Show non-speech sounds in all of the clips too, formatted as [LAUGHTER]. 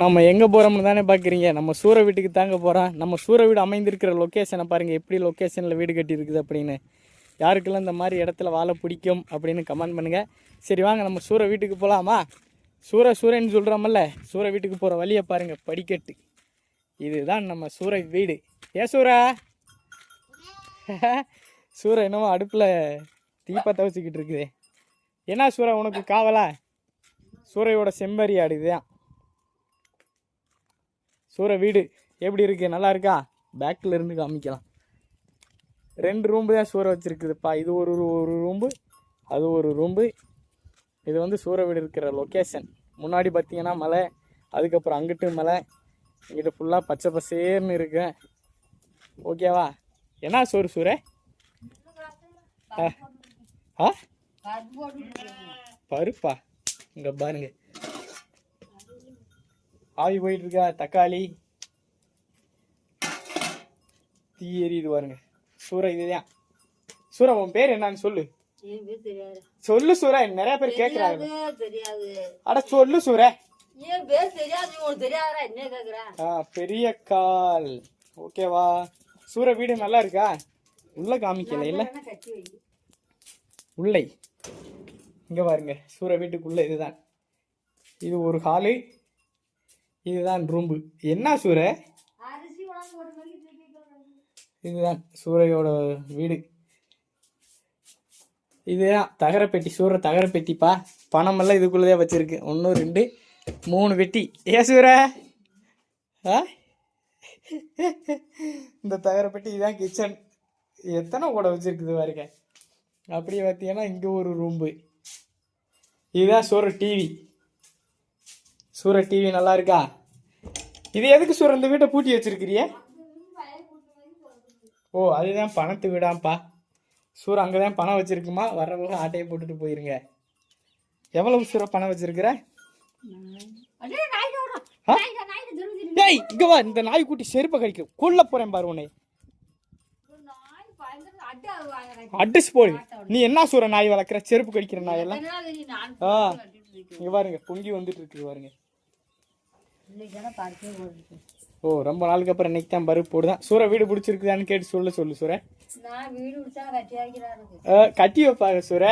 நம்ம எங்கே போகிறோம்னு தானே பார்க்குறீங்க நம்ம சூற வீட்டுக்கு தாங்க போகிறோம் நம்ம சூற வீடு அமைந்திருக்கிற லொக்கேஷனை பாருங்கள் எப்படி லொக்கேஷனில் வீடு கட்டியிருக்குது அப்படின்னு. யாருக்கெல்லாம் இந்த மாதிரி இடத்துல வாழ பிடிக்கும் அப்படின்னு கமெண்ட் பண்ணுங்கள் சரி வாங்க நம்ம சூற வீட்டுக்கு போகலாமா சூற சூரன்னு சொல்கிறோமல்ல சூற வீட்டுக்கு போகிற வழியை பாருங்கள் படிக்கட்டு. இதுதான் நம்ம சூற வீடு. ஏ சூரா சூற [LAUGHS] என்னவோ அடுப்பில் தீப்பா தவிச்சிக்கிட்டு இருக்குதே. என்ன சூறா உனக்கு? காவலா? சூரையோட செம்பரி ஆடு இதுதான். சூர வீடு. எப்படி இருக்கு? நல்லா இருக்கா? பேக்கில் இருந்து காமிக்கலாம். ரெண்டு ரூம்பு தான் சூற வச்சுருக்குதுப்பா. இது ஒரு ஒரு ரூம்பு அது ஒரு ரூம்பு இது வந்து சூற வீடு இருக்கிற லொக்கேஷன் முன்னாடி பார்த்தீங்கன்னா மலை அதுக்கப்புறம் அங்கிட்டு மலை இங்கிட்டு ஃபுல்லாக பச்சை பசேர்னு இருக்கு. ஓகேவா என்ன சோறு சூற ஆ? பருப்பா? இங்கே பாருங்க. ஆவி போயிட்டு இருக்கா? தக்காளி. தீ எரியுது பாருங்க. சூற இதுதான். சூரா உன் பேர் என்னன்னு சொல்லு. சொல்லு சூரா நிறைய பேர் தெரியாது அட சொல்லு சூர பெரிய கால். ஓகேவா? சூர வீடு நல்லா இருக்கா? உள்ள காமிக்கல இல்ல? உள்ளை. இங்க பாருங்க. சூர வீட்டுக்குள்ள இதுதான். இது ஒரு ஹாலு இதுதான் ரூம்பு. என்ன சூர. இதுதான் சூரையோட வீடு. இதுதான் தகரப்பெட்டி சூர தகரப்பெட்டிப்பா. பணமெல்லாம் இதுக்குள்ளதே வச்சிருக்கு. ஒன்று ரெண்டு மூணு பெட்டி ஏ சூர ஆ? இந்த தகரப்பெட்டி இதுதான் கிச்சன் எத்தனை கூட வச்சிருக்குது பாருங்க. அப்படியே பார்த்தீங்கன்னா இங்கே ஒரு ரூம்பு. இதுதான் சூர டிவி சூர டிவி நல்லா இருக்கா இது எதுக்கு சூர இந்த வீட்டை பூட்டி வச்சிருக்கிறியே ஓ அதுதான் பணத்து வீடாம்ப்பா. சூர் அங்கே தான் பணம் வச்சிருக்குமா? வர்றவங்க ஆட்டையை போட்டுட்டு போயிருங்க. எவ்வளவு சூர பணம் வச்சிருக்கிற. டேய் இங்க வா இந்த நாய்க்குட்டி செருப்பை கடிக்கும் கொல்ல போறேன் பாரு உன்னை. ஒரு நாய் பயங்கர அடி வாங்குறாங்க. அடிச்சு போடு. நீ என்ன சூற நாய் வளர்க்குற? செருப்பு கடிக்கிற நாயெல்லாம்? ஆ. இங்க பாருங்க பொங்கி வந்துட்டு இருக்கு பாருங்க இன்னைக்கு தானே பறிச்சே போட்டுருக்கு. ஓ ரொம்ப நாளுக்கு அப்புறம் இன்னைக்கு தான் பருப்பு போடுதான் சூற வீடு பிடிச்சிருக்குதான்னு கேட்டு சொல்லு சொல்லு பிடிச்சா கட்டி வைப்பாங்க சூர.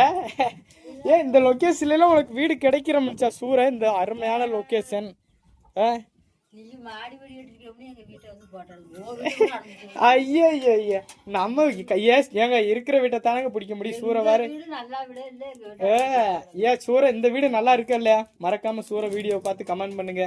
ஏன் இந்த லொக்கேஷன்ல உனக்கு வீடு கிடைக்கிற முடிச்சா சூர இந்த அருமையான லொக்கேஷன். ஐயா ஐயா நம்ம ஏங்க இருக்கிற வீட்டை தானங்க பிடிக்க முடியும் சூற வேற? ஏ ஏன் சூற இந்த வீடு நல்லா இருக்கா இல்லையா? மறக்காம சூற வீடியோ பார்த்து கமெண்ட் பண்ணுங்க.